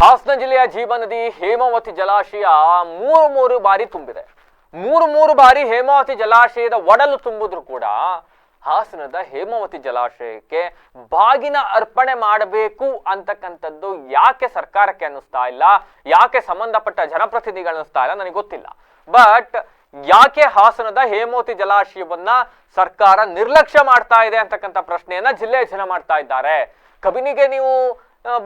ಹಾಸನ ಜಿಲ್ಲೆಯ ಜೀವನದಿ ಹೇಮಾವತಿ ಜಲಾಶಯ ಮೂರು ಮೂರು ಬಾರಿ ತುಂಬಿದೆ. ಮೂರು ಮೂರು ಬಾರಿ ಹೇಮಾವತಿ ಜಲಾಶಯದ ಒಡಲು ತುಂಬಿದ್ರು ಕೂಡ ಹಾಸನದ ಹೇಮಾವತಿ ಜಲಾಶಯಕ್ಕೆ ಬಾಗಿನ ಅರ್ಪಣೆ ಮಾಡಬೇಕು ಅಂತಕ್ಕಂಥದ್ದು ಯಾಕೆ ಸರ್ಕಾರಕ್ಕೆ ಅನ್ನಿಸ್ತಾ ಇಲ್ಲ, ಯಾಕೆ ಸಂಬಂಧಪಟ್ಟ ಜನಪ್ರತಿನಿಧಿಗಳು ಅನ್ನಿಸ್ತಾ ಇಲ್ಲ ನನಗೆ ಗೊತ್ತಿಲ್ಲ. ಬಟ್ ಯಾಕೆ ಹಾಸನದ ಹೇಮಾವತಿ ಜಲಾಶಯವನ್ನ ಸರ್ಕಾರ ನಿರ್ಲಕ್ಷ್ಯ ಮಾಡ್ತಾ ಇದೆ ಅಂತಕ್ಕಂಥ ಪ್ರಶ್ನೆಯನ್ನ ಜಿಲ್ಲೆಯ ಜನ ಮಾಡ್ತಾ ಇದ್ದಾರೆ. ಕಬಿನಿಗೆ ನೀವು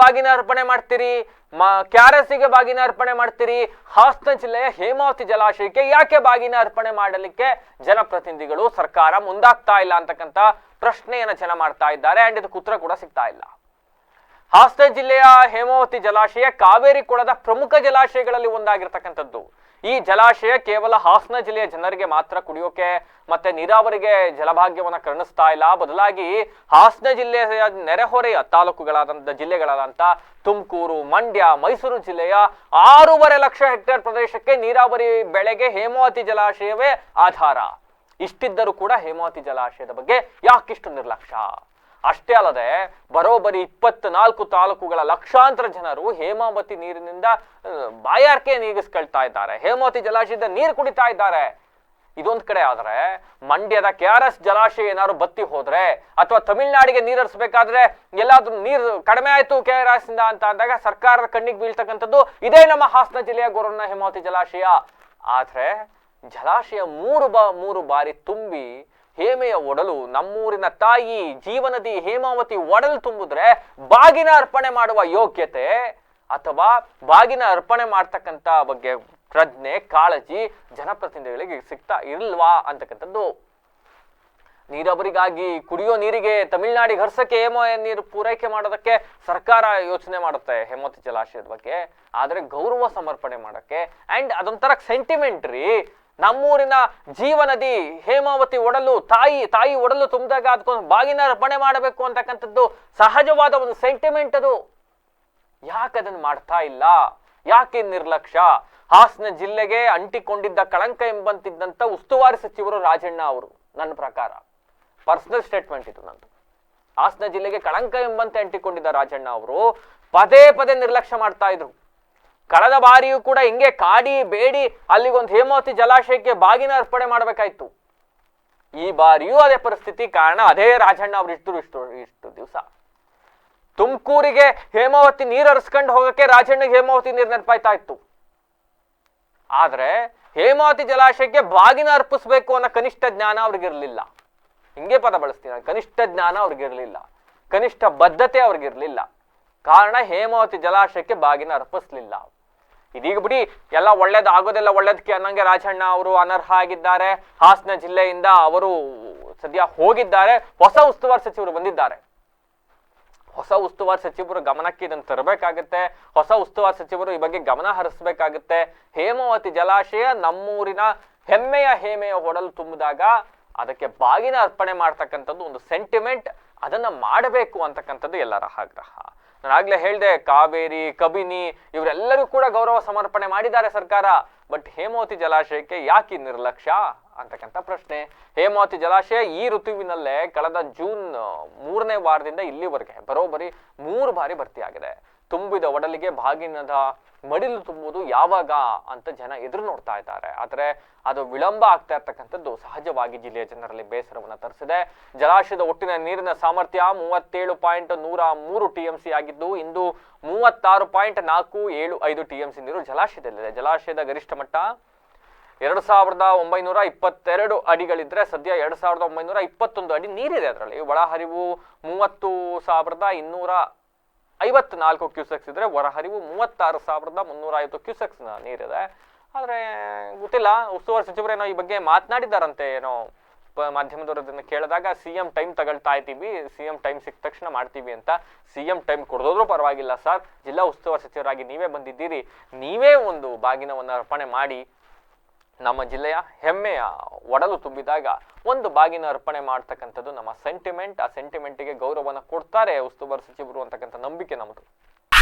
ಬಾಗಿನ ಅರ್ಪಣೆ ಮಾಡ್ತೀರಿ, ಮಾ, ಕ್ಯಾರಸಿಗೆ ಬಾಗಿನ ಅರ್ಪಣೆ ಮಾಡ್ತೀರಿ, ಹಾಸನ ಜಿಲ್ಲೆಯ ಹೇಮಾವತಿ ಜಲಾಶಯಕ್ಕೆ ಯಾಕೆ ಬಾಗಿನ ಅರ್ಪಣೆ ಮಾಡಲಿಕ್ಕೆ ಜನಪ್ರತಿನಿಧಿಗಳು ಸರ್ಕಾರ ಮುಂದಾಗ್ತಾ ಇಲ್ಲ ಅಂತಕ್ಕಂಥ ಪ್ರಶ್ನೆಯನ್ನ ಜನ ಮಾಡ್ತಾ ಇದ್ದಾರೆ ಅಂಡ್ ಇದಕ್ಕೆ ಉತ್ತರ ಕೂಡ ಸಿಗ್ತಾ ಇಲ್ಲ. ಹಾಸನ ಜಿಲ್ಲೆಯ ಹೇಮಾವತಿ ಜಲಾಶಯ ಕಾವೇರಿ ಕೊಳದ ಪ್ರಮುಖ ಜಲಾಶಯಗಳಲ್ಲಿ ಒಂದಾಗಿರ್ತಕ್ಕಂಥದ್ದು. ಈ ಜಲಾಶಯ ಕೇವಲ ಹಾಸನ ಜಿಲ್ಲೆಯ ಜನರಿಗೆ ಮಾತ್ರ ಕುಡಿಯೋಕೆ ಮತ್ತೆ ನೀರಾವರಿಗೆ ಜಲಭಾಗ್ಯವನ್ನ ಕರುಣಿಸ್ತಾ ಇಲ್ಲ. ಬದಲಾಗಿ ಹಾಸನ ಜಿಲ್ಲೆಯ ನೆರೆಹೊರೆಯ ತಾಲೂಕುಗಳಾದಂತ ಜಿಲ್ಲೆಗಳಾದಂತ ತುಮಕೂರು, ಮಂಡ್ಯ, ಮೈಸೂರು ಜಿಲ್ಲೆಯ ಆರೂವರೆ ಲಕ್ಷ ಹೆಕ್ಟೇರ್ ಪ್ರದೇಶಕ್ಕೆ ನೀರಾವರಿ ಬೆಳೆಗೆ ಹೇಮಾವತಿ ಜಲಾಶಯವೇ ಆಧಾರ. ಇಷ್ಟಿದ್ದರೂ ಕೂಡ ಹೇಮಾವತಿ ಜಲಾಶಯದ ಬಗ್ಗೆ ಯಾಕಿಷ್ಟು ನಿರ್ಲಕ್ಷ್ಯ? ಅಷ್ಟೇ ಅಲ್ಲದೆ ಬರೋಬ್ಬರಿ ಇಪ್ಪತ್ನಾಲ್ಕು ತಾಲೂಕುಗಳ ಲಕ್ಷಾಂತರ ಜನರು ಹೇಮಾವತಿ ನೀರಿನಿಂದ ಬಾಯಾರಿಕೆ ನೀಗಿಸ್ಕೊಳ್ತಾ ಇದ್ದಾರೆ. ಹೇಮಾವತಿ ಜಲಾಶಯದ ನೀರು ಕುಡಿತಾ ಇದ್ದಾರೆ. ಇದೊಂದ್ ಕಡೆ ಆದ್ರೆ ಮಂಡ್ಯದ ಕೆ ಆರ್ ಎಸ್ ಜಲಾಶಯ ಏನಾದ್ರು ಬತ್ತಿ ಹೋದ್ರೆ ಅಥವಾ ತಮಿಳುನಾಡಿಗೆ ನೀರು ಹರಿಸಬೇಕಾದ್ರೆ ಎಲ್ಲಾದ್ರೂ ನೀರು ಕಡಿಮೆ ಆಯ್ತು ಕೆ ಆರ್ ಎಸ್ ಇಂದ ಅಂತ ಅಂದಾಗ ಸರ್ಕಾರದ ಕಣ್ಣಿಗೆ ಬೀಳ್ತಕ್ಕಂಥದ್ದು ಇದೇ ನಮ್ಮ ಹಾಸನ ಜಿಲ್ಲೆಯ ಗೊರವನ ಹೇಮಾವತಿ ಜಲಾಶಯ. ಆದ್ರೆ ಜಲಾಶಯ ಮೂರು ಬಾ, ಮೂರು ಬಾರಿ ತುಂಬಿ ಹೇಮೆಯ ಒಡಲು ನಮ್ಮೂರಿನ ತಾಯಿ ಜೀವನದಿ ಹೇಮಾವತಿ ಒಡಲು ತುಂಬಿದ್ರೆ ಬಾಗಿನ ಅರ್ಪಣೆ ಮಾಡುವ ಯೋಗ್ಯತೆ ಅಥವಾ ಬಾಗಿನ ಅರ್ಪಣೆ ಮಾಡ್ತಕ್ಕಂಥ ಬಗ್ಗೆ ಪ್ರಜ್ಞೆ, ಕಾಳಜಿ, ಜನಪ್ರತಿನಿಧಿಗಳಿಗೆ ಸಿಗ್ತಾ ಇಲ್ವಾ ಅಂತಕ್ಕಂಥದ್ದು. ನೀರಾವರಿಗಾಗಿ ಕುಡಿಯೋ ನೀರಿಗೆ ತಮಿಳ್ನಾಡಿಗೆ ಹರ್ಸಕ್ಕೆ ಹೇಮೋ ನೀರು ಪೂರೈಕೆ ಮಾಡೋದಕ್ಕೆ ಸರ್ಕಾರ ಯೋಚನೆ ಮಾಡುತ್ತೆ ಹೇಮಾವತಿ ಜಲಾಶಯದ ಬಗ್ಗೆ. ಆದರೆ ಗೌರವ ಸಮರ್ಪಣೆ ಮಾಡೋಕ್ಕೆ ಆ್ಯಂಡ್ ಅದೊಂಥರ ಸೆಂಟಿಮೆಂಟ್ ರೀ ನಮ್ಮೂರಿನ ಜೀವನದಿ ಹೇಮಾವತಿ ಒಡಲು ತಾಯಿ ತಾಯಿ ಒಡಲು ತುಂಬಿದಾಗ ಅದಕ್ಕೊಂದು ಬಾಗಿನ ಅರ್ಪಣೆ ಮಾಡಬೇಕು ಅಂತಕ್ಕಂಥದ್ದು ಸಹಜವಾದ ಒಂದು ಸೆಂಟಿಮೆಂಟ್ ಅದು. ಯಾಕೆ ಅದನ್ನು ಮಾಡ್ತಾ ಇಲ್ಲ? ಯಾಕೆ ನಿರ್ಲಕ್ಷ್ಯ? ಹಾಸನ ಜಿಲ್ಲೆಗೆ ಅಂಟಿಕೊಂಡಿದ್ದ ಕಳಂಕ ಎಂಬಂತಿದ್ದಂತ ಉಸ್ತುವಾರಿ ಸಚಿವರು ರಾಜಣ್ಣ ಅವರು, ನನ್ನ ಪ್ರಕಾರ. ಪರ್ಸನಲ್ ಸ್ಟೇಟ್ಮೆಂಟ್ ಇದು ನಂದು. ಹಾಸನ ಜಿಲ್ಲೆಗೆ ಕಳಂಕ ಎಂಬಂತೆ ಅಂಟಿಕೊಂಡಿದ್ದ ರಾಜಣ್ಣ ಅವರು ಪದೇ ಪದೇ ನಿರ್ಲಕ್ಷ್ಯ ಮಾಡ್ತಾ ಇದ್ರು. ಕಳೆದ ಬಾರಿಯೂ ಕೂಡ ಹಿಂಗೆ ಕಾಡಿ ಬೇಡಿ ಅಲ್ಲಿಗೊಂದು ಹೇಮಾವತಿ ಜಲಾಶಯಕ್ಕೆ ಬಾಗಿನ ಅರ್ಪಣೆ ಮಾಡಬೇಕಾಯ್ತು. ಈ ಬಾರಿಯೂ ಅದೇ ಪರಿಸ್ಥಿತಿ, ಕಾರಣ ಅದೇ ರಾಜಣ್ಣ ಅವ್ರು ಇಷ್ಟು ಇಷ್ಟು ಇಷ್ಟು ದಿವಸ. ತುಮಕೂರಿಗೆ ಹೇಮಾವತಿ ನೀರು ಹರಿಸ್ಕೊಂಡು ಹೋಗಕ್ಕೆ ರಾಜಣ್ಣಗೆ ಹೇಮಾವತಿ ನೀರು ನೆನಪಾಯ್ತಾ ಇತ್ತು ಆದ್ರೆ ಹೇಮಾವತಿ ಜಲಾಶಯಕ್ಕೆ ಬಾಗಿನ ಅರ್ಪಿಸ್ಬೇಕು ಅನ್ನೋ ಕನಿಷ್ಠ ಜ್ಞಾನ ಅವ್ರಿಗಿರ್ಲಿಲ್ಲ. ಹಿಂಗೆ ಪದ ಬಳಸ್ತೀನಿ ಕನಿಷ್ಠ ಜ್ಞಾನ ಅವ್ರಿಗಿರ್ಲಿಲ್ಲ. ಕನಿಷ್ಠ ಬದ್ಧತೆ ಅವ್ರಿಗಿರ್ಲಿಲ್ಲ. ಕಾರಣ ಹೇಮಾವತಿ ಜಲಾಶಯಕ್ಕೆ ಬಾಗಿನ ಅರ್ಪಿಸ್ಲಿಲ್ಲ. ಇದೀಗ ಬಿಡಿ, ಎಲ್ಲ ಒಳ್ಳೇದು ಆಗೋದೆಲ್ಲ ಒಳ್ಳೇದಕ್ಕೆ ಅನ್ನಂಗೆ ರಾಜಣ್ಣ ಅವರು ಅನರ್ಹ ಆಗಿದ್ದಾರೆ. ಹಾಸನ ಜಿಲ್ಲೆಯಿಂದ ಅವರು ಸದ್ಯ ಹೋಗಿದ್ದಾರೆ. ಹೊಸ ಉಸ್ತುವಾರಿ ಸಚಿವರು ಬಂದಿದ್ದಾರೆ. ಹೊಸ ಉಸ್ತುವಾರಿ ಸಚಿವರು ಗಮನಕ್ಕೆ ಇದನ್ನು ತರಬೇಕಾಗುತ್ತೆ. ಹೊಸ ಉಸ್ತುವಾರಿ ಸಚಿವರು ಈ ಬಗ್ಗೆ ಗಮನ ಹರಿಸಬೇಕಾಗುತ್ತೆ. ಹೇಮಾವತಿ ಜಲಾಶಯ ನಮ್ಮೂರಿನ ಹೆಮ್ಮೆಯ ಹೇಮೆಯ ಹೊಡಲು ತುಂಬಿದಾಗ ಅದಕ್ಕೆ ಬಾಗಿನ ಅರ್ಪಣೆ ಮಾಡ್ತಕ್ಕಂಥದ್ದು ಒಂದು ಸೆಂಟಿಮೆಂಟ್ ಅದನ್ನ ಮಾಡಬೇಕು ಅಂತಕ್ಕಂಥದ್ದು ಎಲ್ಲರ ಆಗ್ರಹ. ನಾನು ಆಗ್ಲೇ ಹೇಳ್ದೆ, ಕಾವೇರಿ, ಕಬಿನಿ, ಇವರೆಲ್ಲರೂ ಕೂಡ ಗೌರವ ಸಮರ್ಪಣೆ ಮಾಡಿದ್ದಾರೆ ಸರ್ಕಾರ. ಬಟ್ ಹೇಮಾವತಿ ಜಲಾಶಯಕ್ಕೆ ಯಾಕೆ ನಿರ್ಲಕ್ಷ್ಯ? ಅಂತಕ್ಕಂಥ ಪ್ರಶ್ನೆ. ಹೇಮಾವತಿ ಜಲಾಶಯ ಈ ಋತುವಿನಲ್ಲೇ ಕಳೆದ ಜೂನ್, ಮೂರನೇ ವಾರದಿಂದ ಇಲ್ಲಿವರೆಗೆ ಬರೋಬ್ಬರಿ ಮೂರು ಬಾರಿ ಭರ್ತಿಯಾಗಿದೆ. ತುಂಬಿದ ಒಡಲಿಗೆ ಬಾಗಿನದ ಮಡಿಲು ತುಂಬುವುದು ಯಾವಾಗ ಅಂತ ಜನ ಎದುರು ನೋಡ್ತಾ ಇದ್ದಾರೆ. ಆದ್ರೆ ಅದು ವಿಳಂಬ ಆಗ್ತಾ ಇರ್ತಕ್ಕಂಥದ್ದು ಸಹಜವಾಗಿ ಜಿಲ್ಲೆಯ ಜನರಲ್ಲಿ ಬೇಸರವನ್ನು ತರಿಸಿದೆ. ಜಲಾಶಯದ ಒಟ್ಟಿನ ನೀರಿನ ಸಾಮರ್ಥ್ಯ ಮೂವತ್ತೇಳು ಪಾಯಿಂಟ್ ನೂರ ಮೂರು ಟಿ ಎಂ ಸಿ ಆಗಿದ್ದು, ಇಂದು ಮೂವತ್ತಾರು ಪಾಯಿಂಟ್ ನಾಲ್ಕು ಏಳು ಐದು ಟಿ ಎಂ ಸಿ ನೀರು ಜಲಾಶಯದಲ್ಲಿದೆ. ಜಲಾಶಯದ ಗರಿಷ್ಠ ಮಟ್ಟ ಎರಡು ಸಾವಿರದ ಒಂಬೈನೂರ ಇಪ್ಪತ್ತೆರಡು ಅಡಿಗಳಿದ್ರೆ ಸದ್ಯ ಎರಡು ಸಾವಿರದ ಒಂಬೈನೂರ ಇಪ್ಪತ್ತೊಂದು ಅಡಿ ನೀರಿದೆ ಅದರಲ್ಲಿ. ಒಳಹರಿವು ಮೂವತ್ತು ಸಾವಿರದ ಇನ್ನೂರ ಐವತ್ನಾಲ್ಕು ಕ್ಯೂಸೆಕ್ಸ್ ಇದ್ರೆ ಹೊರಹರಿವು ಮೂವತ್ತಾರು ಸಾವಿರದ ಮುನ್ನೂರ ಐವತ್ತು ಕ್ಯೂಸೆಕ್ಸ್ ನೀರಿದೆ. ಆದರೆ ಗೊತ್ತಿಲ್ಲ, ಉಸ್ತುವಾರಿ ಸಚಿವರೇನೋ ಈ ಬಗ್ಗೆ ಮಾತನಾಡಿದ್ದಾರಂತೆ ಏನೋ ಪ- ಮಾಧ್ಯಮದವರು ಅದನ್ನು ಕೇಳಿದಾಗ, ಸಿ ಎಂ ಟೈಮ್ ತಗೊಳ್ತಾ ಇದ್ದೀವಿ, ಸಿ ಎಂ ಟೈಮ್ ಸಿಕ್ಕ ತಕ್ಷಣ ಮಾಡ್ತೀವಿ ಅಂತ. ಸಿ ಎಂ ಟೈಮ್ ಕೊಡೋದ್ರೂ ಪರವಾಗಿಲ್ಲ ಸರ್, ಜಿಲ್ಲಾ ಉಸ್ತುವಾರಿ ಸಚಿವರಾಗಿ ನೀವೇ ಬಂದಿದ್ದೀರಿ. ನೀವೇ ಒಂದು ಬಾಗಿನವನ್ನು ಅರ್ಪಣೆ ಮಾಡಿ ನಮ್ಮ ಜಿಲ್ಲೆಯ ಹೆಮ್ಮೆಯ ಒಡಲು ತುಂಬಿದಾಗ ಒಂದು ಬಾಗಿನ ಅರ್ಪಣೆ ಮಾಡ್ತಕ್ಕಂಥದ್ದು ನಮ್ಮ ಸೆಂಟಿಮೆಂಟ್ ಆ ಸೆಂಟಿಮೆಂಟಿಗೆ ಗೌರವನ ಕೊಡ್ತಾರೆ ಉಸ್ತುವಾರಿ ಸಚಿವರು ಅಂತಕ್ಕಂಥ ನಂಬಿಕೆ ನಮ್ಮದು.